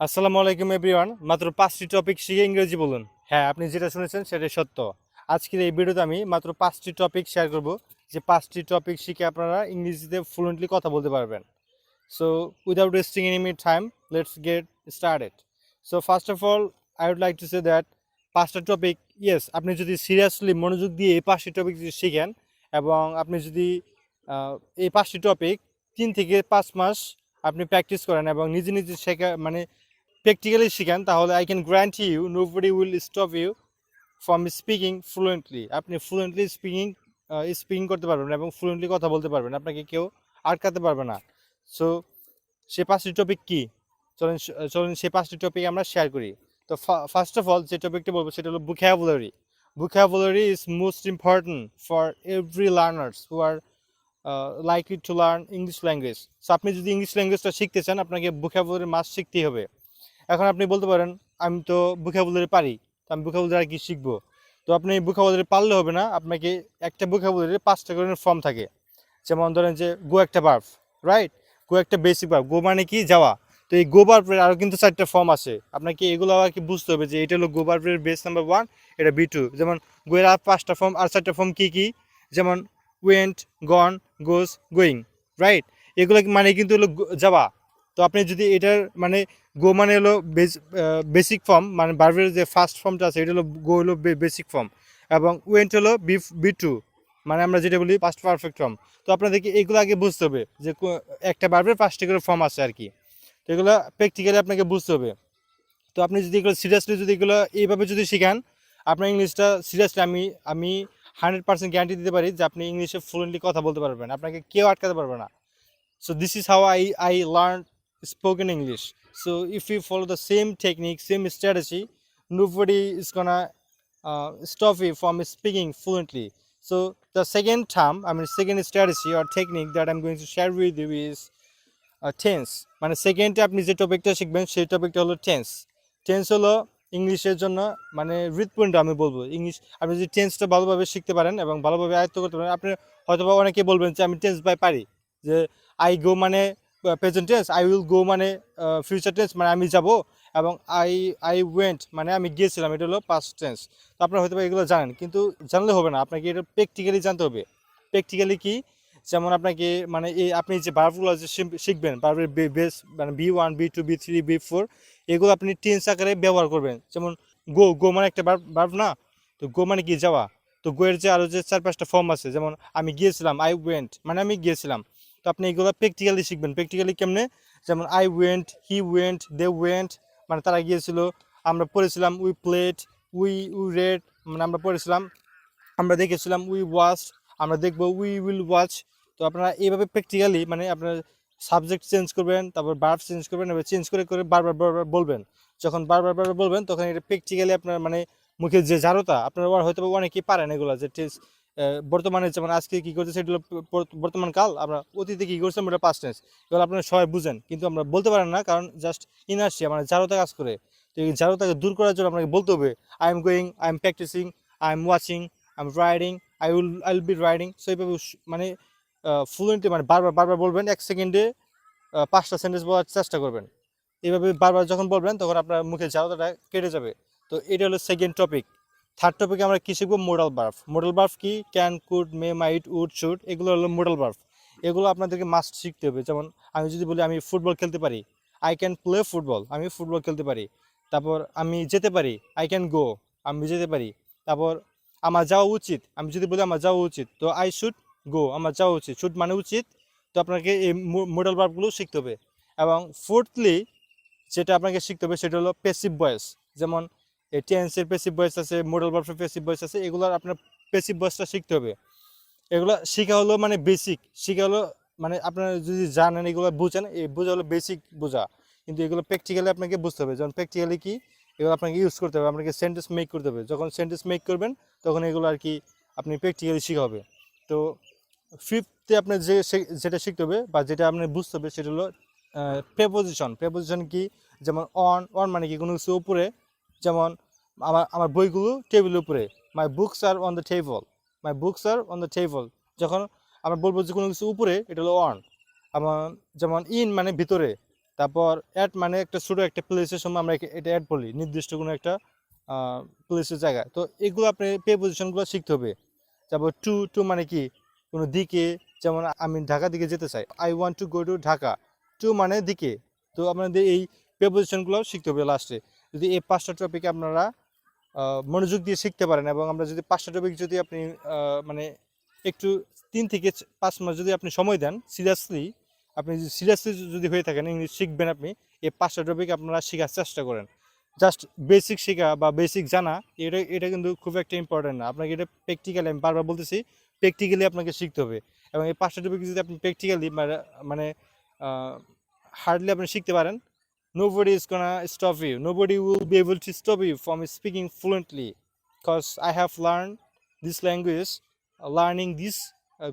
আসসালামু আলাইকুম এভরিওয়ান মাত্র পাঁচটি টপিক শিখে ইংরেজি বলুন। হ্যাঁ আপনি যেটা শুনেছেন সেটাই সত্য। আজকের এই ভিডিওতে আমি মাত্র পাঁচটি টপিক শেয়ার করব। যে পাঁচটি টপিক শিখে আপনারা ইংরেজিতে ফ্লুয়েন্টলি কথা বলতে পারবেন। So without wasting any meet time let's get started so first of all I would like to say that পাঁচটা টপিক ইয়েস আপনি যদি সিরিয়াসলি মনোযোগ দিয়ে এই পাঁচটি টপিক যদি শিখেন এবং আপনি যদি এই পাঁচটি টপিক তিন থেকে পাঁচ মাস আপনি প্র্যাকটিস করেন এবং নিজে নিজে শেখা মানে প্র্যাকটিক্যালি শিখেন, তাহলে I can guarantee you nobody will stop you from speaking fluently আপনি ফ্লুয়েন্টলি স্পিকিং স্পিকিং করতে পারবেন এবং ফ্লুয়েন্টলি কথা বলতে পারবেন। আপনাকে কেউ আটকাতে পারবে না। সো সে পাঁচটি টপিক কী? চলেন চলেন সে পাঁচটি টপিক আমরা শেয়ার করি। তো ফার্স্ট অফ অল যে টপিকটা বলব সেটা হলো vocabulary vocabulary is most important for every learners who are likely to learn English language so আপনি যদি ইংলিশ ল্যাঙ্গুয়েজটা শিখতে চান, আপনাকে বুক্যাবুলারি মাস শিখতেই হবে। এখন আপনি বলতে পারেন, আমি তো বুকাবুলারি পারি, তো আমি বুকাবুলারি আর কি শিখব? তো আপনি বুকাবুলারি পারলে হবে না, আপনাকে একটা বুকাবুলারি পাঁচটা করে ফর্ম থাকে। যেমন ধরেন যে গো একটা বার্ফ রাইট গো একটা বেসিক বার্ফ গো মানে কি? যাওয়া। তো এই গো বার্ফের আরও কিন্তু চারটা ফর্ম আছে। আপনাকে এগুলো আর কি বুঝতে হবে যে, এটা হলো গো বার্ফের বেস নাম্বার ওয়ান এটা বি টু যেমন গোয়ের আর পাঁচটা ফর্ম আর চারটা ফর্ম কি কি? যেমন went gone goes going right এগুলো মানে কিন্তু হলো যাওয়া। তো আপনি যদি এটার মানে গো মানে হলো বেসিক ফর্ম মানে বার্বের যে ফার্স্ট ফর্মটা আছে, এটা হলো গো হলো বেসিক ফর্ম এবং ওয়েন্ট হলো বি বি টু মানে আমরা যেটা বলি পাস্ট পারফেক্ট ফর্ম তো আপনাদেরকে এগুলো আগে বুঝতে হবে যে একটা বার্বের পাঁচটা করে ফর্ম আছে আর কি। তো এগুলো প্র্যাকটিক্যালি আপনাকে বুঝতে হবে। তো আপনি যদি এগুলো সিরিয়াসলি যদি এগুলো এইভাবে যদি শেখান, আপনার ইংলিশটা সিরিয়াসলি আমি আমি হান্ড্রেড পার্সেন্ট গ্যারান্টি দিতে পারি যে আপনি ইংলিশে ফ্লুয়েন্টলি কথা বলতে পারবেন। আপনাকে কেউ আটকাতে পারবে না। So this is how I I learned spoken english so if you follow the same technique same strategy nobody is gonna uh, stop you from speaking fluently so the second term i mean second strategy or technique that i'm going to share with you is uh, tense মানে সেকেন্ডে আপনি যে টপিকটা শিখবেন সেই টপিকটা হলো tense tense হলো ইংলিশের জন্য মানে হৃৎপিণ্ড আমি বলব ইংলিশ আপনি যদি টেন্সটা ভালোভাবে শিখতে পারেন এবং ভালোভাবে আয়ত্ত করতে পারেন আপনি হয়তো অনেকে বলবেন যে আমি টেন্স বাই পারি যে আই গো মানে present tense I will go মানে ফিউচার টেন্স মানে আমি যাব এবং আই আই ওয়েন্ট মানে আমি গিয়েছিলাম, এটা হলো পাস্ট টেন্স তো আপনারা হয়তো এগুলো জানেন, কিন্তু জানলে হবে না, আপনাকে এটা প্র্যাকটিক্যালি জানতে হবে। প্র্যাকটিক্যালি কি? যেমন আপনাকে মানে এই আপনি যে বার্বগুলো যে শিখবেন বার্বের বেস মানে V one V two V three V four এগুলো আপনি টেন্স আকারে ব্যবহার করবেন। যেমন গো গো মানে একটা বার্ব না? তো গো মানে কি? যাওয়া। তো গোয়ের যে আরও যে চার পাঁচটা ফর্ম আছে, যেমন আমি গিয়েছিলাম আই ওয়েন্ট মানে আমি গিয়েছিলাম। তো আপনি এগুলো প্র্যাকটিক্যালি শিখবেন। প্র্যাকটিক্যালি কেমনে? যেমন I went he went they went মানে তারা গিয়েছিল, আমরা পড়েছিলাম we played we we read মানে আমরা পড়েছিলাম, আমরা দেখেছিলাম উই ওয়াচ আমরা দেখব উই উইল ওয়াচ তো আপনারা এইভাবে প্র্যাকটিক্যালি মানে আপনার সাবজেক্ট চেঞ্জ করবেন, তারপর বার্ব চেঞ্জ করবেন, এবার চেঞ্জ করে করে বারবার বারবার বলবেন। যখন বারবার বারবার বলবেন, তখন এটা প্র্যাকটিক্যালি আপনার মানে মুখের যে জারতা আপনারা হয়তো অনেকেই পারেন এগুলো, যে বর্তমানে যেমন আজকে কী করছে, সেটা হলো বর্তমান কাল আমরা অতীতে কী করছি আমরা পাস্ট টেন্স এগুলো আপনারা সবাই বুঝেন, কিন্তু আমরা বলতে পারেন না, কারণ জাস্ট ইনার্সি মানে জারতা কাজ করে। তো এই জারতাকে দূর করার জন্য আপনাকে বলতে হবে I am going I am practising I am watching I am riding I will I will be riding so এইভাবে মানে ফ্লুয়েন্টলি মানে বারবার বারবার বলবেন, এক সেকেন্ডে পাঁচটা সেন্টেন্স বলার চেষ্টা করবেন। এইভাবে বারবার যখন বলবেন, তখন আপনার মুখে জারতাটা কেটে যাবে। তো এটা হলো সেকেন্ড টপিক থার্ড টপিকে আমরা কী শিখব? মোডাল বার্ফ মোডাল বার্ফ কি? Can could may might would should এগুলো হলো মোডাল বার্ফ এগুলো আপনাদেরকে মাস্ট শিখতে হবে। যেমন আমি যদি বলি আমি ফুটবল খেলতে পারি আই ক্যান প্লে ফুটবল আমি ফুটবল খেলতে পারি। তারপর আমি যেতে পারি আই ক্যান গো আমি যেতে পারি। তারপর আমার যাওয়া উচিত, আমি যদি বলি আমার যাওয়া উচিত, তো আই শুড গো আমার যাওয়া উচিত। শুড মানে উচিত। তো আপনাকে এই মোডাল বার্বগুলো শিখতে হবে। এবং ফোর্থলি যেটা আপনাকে শিখতে হবে সেটা হলো পেসিভ ভয়েস যেমন টেন্সের পেসিভ ভয়েস আছে মোডাল বার্ফের পেসিভ ভয়েস আছে, এগুলোর আপনার পেসিভ ভয়েসটা শিখতে হবে। এগুলো শেখা হলো মানে বেসিক শেখা হলো মানে আপনারা যদি জানেন এগুলো বুঝেন, এই বোঝা হলো বেসিক বোঝা। কিন্তু এগুলো প্র্যাকটিক্যালি আপনাকে বুঝতে হবে। যখন প্র্যাকটিক্যালি কি? এগুলো আপনাকে ইউজ করতে হবে, আপনাকে সেন্টেন্স মেক করতে হবে। যখন সেন্টেন্স মেক করবেন, তখন এগুলো আর কি আপনি প্র্যাকটিক্যালি শেখা হবে। তো ফিফথে আপনার যে যেটা শিখতে হবে বা যেটা আপনার বুঝতে হবে সেটা হলো প্রেপোজিশন প্রেপোজিশন কি? যেমন অন অন মানে কি কোনো কিছু উপরে যেমন আমার আমার বইগুলো টেবিলের উপরে my books are on the table my books are on the table যখন আমরা বলব যে কোনো কিছু উপরে, এটা হলো অন আমার যেমন ইন মানে ভিতরে, তারপর অ্যাড মানে একটা ছোটো একটা প্লেসের সময় আমরা এটা অ্যাড বলি, নির্দিষ্ট কোনো একটা প্লেসের জায়গায়, তো এগুলো আপনি পে পজিশনগুলো শিখতে হবে, তারপর টু টু মানে কি, কোনো দিকে, যেমন আমি ঢাকা দিকে যেতে চাই I want to go to Dhaka to মানে দিকে, তো আপনাদের এই পে পজিশনগুলো শিখতে হবে লাস্টে যদি এই পাঁচটা টপিক আপনারা মনোযোগ দিয়ে শিখতে পারেন এবং আমরা যদি পাঁচটা টপিক যদি আপনি মানে একটু তিন থেকে পাঁচ মাস যদি আপনি সময় দেন সিরিয়াসলি আপনি সিরিয়াসলি যদি হয়ে থাকেন ইংলিশ শিখবেন আপনি, এই পাঁচটা টপিক আপনারা শেখার চেষ্টা করেন। জাস্ট বেসিক শেখা বা বেসিক জানা, এটা এটা কিন্তু খুব একটা ইম্পর্টেন্ট না। আপনাকে এটা প্র্যাকটিক্যালি আমি বারবার বলতেছি প্র্যাকটিক্যালি আপনাকে শিখতে হবে। এবং এই পাঁচটা টপিক যদি আপনি প্র্যাকটিক্যালি মানে হার্ডলি আপনি শিখতে পারেন nobody is gonna stop you. Nobody will be able to stop you from speaking fluently. Because i have learned this language uh, learning this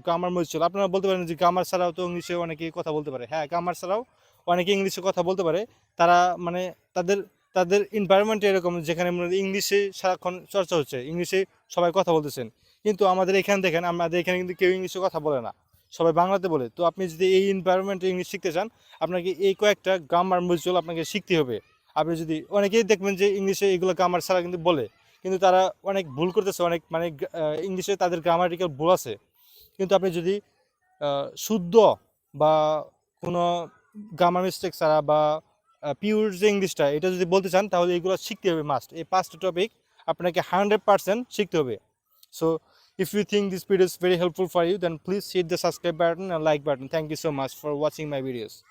grammar module আপনারা বলতে পারেন যে গ্রামার ছাড়াও তো ইংলিশে অনেকে কথা বলতে পারে। হ্যাঁ গ্রামার ছাড়াও অনেকে ইংলিশে কথা বলতে পারে। তারা মানে তাদের তাদের এনভায়রনমেন্ট এরকম যেখানে ইংলিশে সারাক্ষণ চর্চা হচ্ছে ইংলিশে সবাই কথা বলতেছেন। কিন্তু আমাদের এখানে দেখেন আমাদের এখানে কিন্তু কেউ ইংলিশে কথা বলে না। সবাই বাংলাতে বলে। তো আপনি যদি এই এনভায়রনমেন্টে ইংলিশ শিখতে চান, আপনাকে এই কয়েকটা গ্রামার মজুল আপনাকে শিখতে হবে। আপনি যদি, অনেকেই দেখবেন যে ইংলিশে এগুলো গ্রামার ছাড়া কিন্তু বলে, কিন্তু তারা অনেক ভুল করতেছে, অনেক মানে ইংলিশে তাদের গ্রামাটিক্যাল ভুল আছে। কিন্তু আপনি যদি শুদ্ধ বা কোনো গ্রামার মিস্টেক ছাড়া বা পিওর যে ইংলিশটা এটা যদি বলতে চান, তাহলে এগুলো শিখতে হবে মাস্ট এই পাঁচটা টপিক আপনাকে হান্ড্রেড পার্সেন্ট শিখতে হবে। So if you think this video is very helpful for you then please hit the subscribe button and like button. Thank you so much for watching my videos